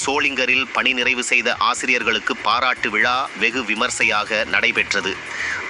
சோளிங்கரில் பணி நிறைவு செய்த ஆசிரியர்களுக்கு பாராட்டு விழா வெகு விமர்சையாக நடைபெற்றது.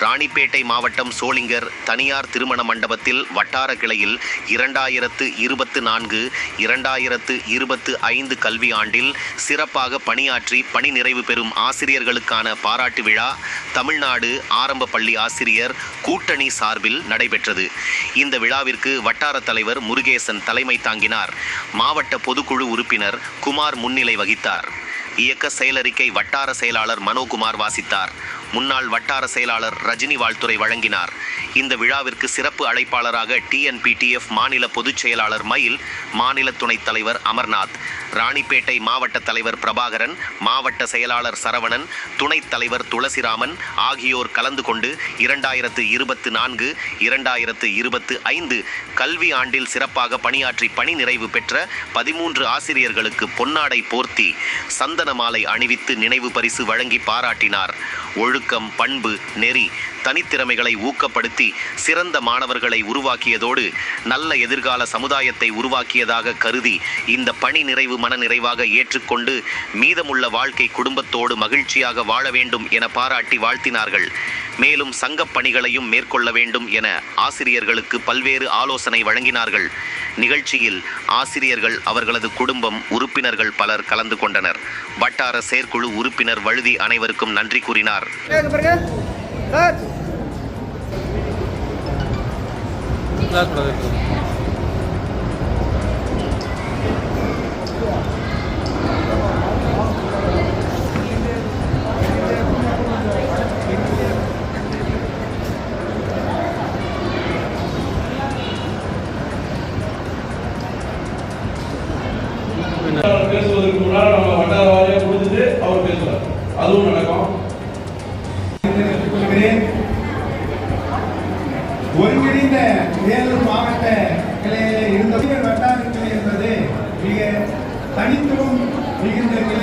ராணிப்பேட்டை மாவட்டம் சோளிங்கர் தனியார் திருமண மண்டபத்தில் வட்டார கிளையில் இரண்டாயிரத்து இருபத்து நான்கு இரண்டாயிரத்து இருபத்து ஐந்து கல்வி ஆண்டில் சிறப்பாக பணியாற்றி பணி நிறைவு பெறும் ஆசிரியர்களுக்கான பாராட்டு விழா தமிழ்நாடு ஆரம்ப பள்ளி ஆசிரியர் கூட்டணி சார்பில் நடைபெற்றது. இந்த விழாவிற்கு வட்டார தலைவர் முருகேசன் தலைமை தாங்கினார். மாவட்ட பொதுக்குழு உறுப்பினர் குமார் முன்னிலை வகித்தார். இயக்க செயலறிக்கை வட்டார செயலாளர் மனோகுமார் வாசித்தார். முன்னாள் வட்டார செயலாளர் ரஜினி வாழ்த்துறை வழங்கினார். இந்த விழாவிற்கு சிறப்பு அழைப்பாளராக டிஎன்பிடிஎஃப் மாநில பொதுச் செயலாளர் மயில் மாநில துணைத் தலைவர் அமர்நாத் ராணிப்பேட்டை மாவட்ட தலைவர் பிரபாகரன் மாவட்ட செயலாளர் சரவணன் துணைத் தலைவர் துளசிராமன் ஆகியோர் கலந்து கொண்டு இரண்டாயிரத்து இருபத்து நான்கு இரண்டாயிரத்து இருபத்து ஐந்து கல்வி ஆண்டில் சிறப்பாக பணியாற்றி பணி நிறைவு பெற்ற பதிமூன்று ஆசிரியர்களுக்கு பொன்னாடை போர்த்தி சந்தன மாலை அணிவித்து நினைவு பரிசு வழங்கி பாராட்டினார். ஒழுக்கம் பண்பு நெறி தனித்திறமைகளை ஊக்கப்படுத்தி சிறந்த மாணவர்களை உருவாக்கியதோடு நல்ல எதிர்கால சமுதாயத்தை உருவாக்கியதாக கருதி இந்த பணி நிறைவு மன நிறைவாக ஏற்றுக்கொண்டு மீதமுள்ள வாழ்க்கை குடும்பத்தோடு மகிழ்ச்சியாக வாழ வேண்டும் என பாராட்டி வாழ்த்தினார்கள். மேலும் சங்கப் பணிகளையும் மேற்கொள்ள வேண்டும் என ஆசிரியர்களுக்கு பல்வேறு ஆலோசனை வழங்கினார்கள். நிகழ்ச்சியில் ஆசிரியர்கள் அவர்களது குடும்பம் உறுப்பினர்கள் பலர் கலந்து கொண்டனர். வட்டார செயற்குழு உறுப்பினர் வழுதி அனைவருக்கும் நன்றி கூறினார். இங்க பேசுவதற்கு நம்ம வட்டார வாரியாக முடிஞ்சுட்டு அவர் பேசுவார் அதுவும் நடக்கும். ஒருங்கிணைந்த வேலூர் மாவட்ட கிளையில இருந்த வட்டார கிளை என்பது மிக தனித்துவம் மிகுந்த கிளை